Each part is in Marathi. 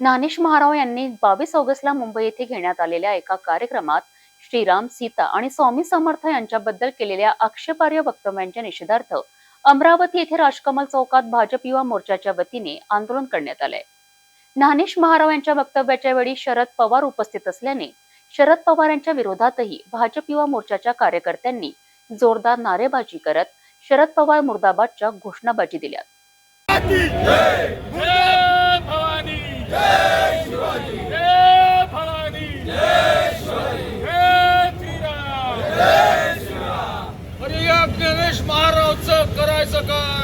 ज्ञानेश महाराव यांनी बावीस ऑगस्टला मुंबई येथे घेण्यात आलेल्या एका कार्यक्रमात श्रीराम सीता आणि स्वामी समर्थ यांच्याबद्दल केलेल्या आक्षेपार्ह वक्तव्यांच्या निषेधार्थ अमरावती येथे राजकमल चौकात भाजप युवा मोर्चाच्या वतीने आंदोलन करण्यात आलंय. ज्ञानेश महाराव यांच्या वक्तव्याच्या वेळी शरद पवार उपस्थित असल्याने शरद पवार यांच्या विरोधातही भाजप युवा मोर्चाच्या कार्यकर्त्यांनी जोरदार नारेबाजी करत शरद पवार मुर्दाबादच्या घोषणाबाजी दिल्या जय भवानी जय शिवाजी जय भवानी जय शिवाजी जय श्रीराम जय श्रीराम अरे या गणेश महाराजचं करायचं काय खाली जितेंद्र आव्हाडचं करायचं काय जितेंद्र आव्हाड मुर्दाबाद शरद पवार मुर्दाबाद ज्ञानेश महाराज मुर्दाबाद सियावल रामचंद्र की जय सुत हनुमान की जय भारत माता की जय जय जय जय जय जय भवानी जय जय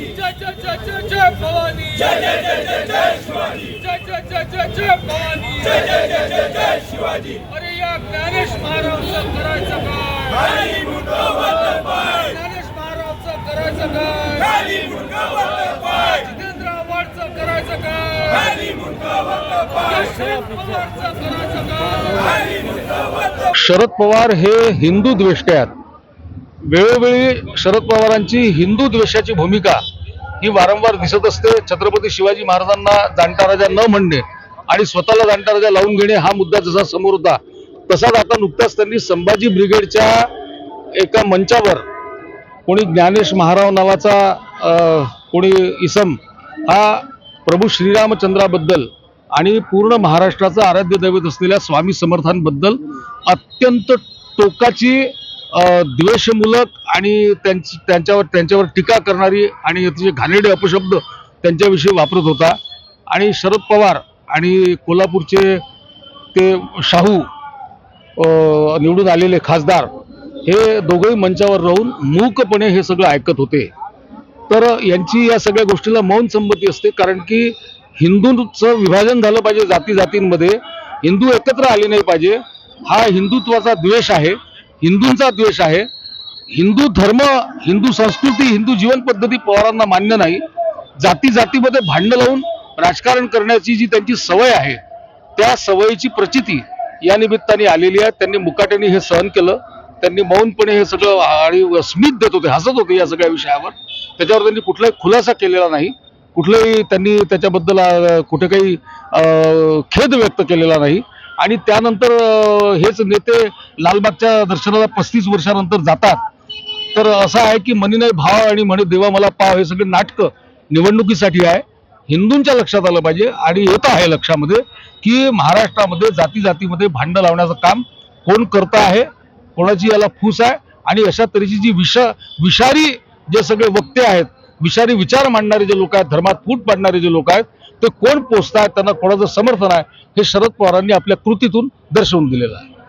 जय शिवाजी जय जय जय जय जय भवानी जय जय जय जय जय शिवाजी जय जय जय जय जय भवानी जय जय जय जय जय शिवाजी अरे या ज्ञानेश महाराजचं करायचं काय ज्ञानेश महाराजचं करायचं काय जितेंद्र आव्हाडचं करायचं काय शरद पवारचं करायचं काय शरद पवार हे हिंदू द्वेष्टे आहेत वेळोवेळी शरद पवारांची हिंदू द्वेषाची भूमिका ही वारंवार दिसत असते. छत्रपती शिवाजी महाराजांना जाणता राजा न म्हणणे आणि स्वतःला जाणता राजा लावून घेणे हा मुद्दा जसा समोर होता तसाच आता नुकताच त्यांनी संभाजी ब्रिगेडच्या एका मंचावर कोणी ज्ञानेश महाराव नावाचा कोणी इसम हा प्रभू श्रीरामचंद्राबद्दल आणि पूर्ण महाराष्ट्राचं आराध्य दैवत असलेल्या स्वामी समर्थांबद्दल अत्यंत टोकाची द्वेषमूलक आणि त्यांची त्यांच्यावर त्यांच्यावर टीका करणारी आणि अतिशय घाणेरडे अपशब्द त्यांच्याविषयी वापरत होता. आणि शरद पवार आणि कोल्हापूरचे ते शाहू निवडून आलेले खासदार हे दोघंही मंचावर राहून मूकपणे हे सगळं ऐकत होते. तर यांची या सगळ्या गोष्टीला मौन संमती असते कारण की हिंदूंचं विभाजन झालं पाहिजे जाती जातींमध्ये हिंदू एकत्र आले नाही पाहिजे. हा हिंदुत्वाचा द्वेष आहे. हिंदूंचा द्वेष आहे. हिंदू धर्म हिंदू संस्कृती हिंदू जीवन पद्धती पवारांना मान्य नाही. जाती जातीमध्ये भांडणं लावून राजकारण करण्याची जी त्यांची सवय आहे त्या सवयीची प्रचिती या निमित्ताने आलेली आहे. त्यांनी मुकाट्याने हे सहन केलं. त्यांनी मौनपणे हे सगळं आणि स्मित देत होते हसत होते या सगळ्या विषयावर. त्याच्यावर त्यांनी कुठलाही खुलासा केलेला नाही. कुठलंही त्यांनी त्याच्याबद्दल कुठे काही अं, खेद व्यक्त केलेला नाही. आणि त्यानंतर हेच नेते लालबागच्या दर्शनाला पस्तीस वर्षानंतर जातात. तर असं आहे की मनी नाही भाव आणि म्हणे देवा मला पाव हे सगळे नाटकं निवडणुकीसाठी आहे. हिंदूंच्या लक्षात आलं पाहिजे आणि येत आहे लक्षामध्ये की महाराष्ट्रामध्ये जाती जातीमध्ये भांडं लावण्याचं काम कोण करत आहे कोणाची याला फूस आहे आणि अशा तऱ्हेची जी विष विषारी जे सगळे वक्ते आहेत विषारी विचार मांडणारे जे लोक आहेत धर्मात फूट पाडणारे जे लोक आहेत ते कोण पोचत आहेत त्यांना कोणाचं समर्थन आहे हे शरद पवारांनी आपल्या कृतीतून दर्शवून दिलेलं आहे.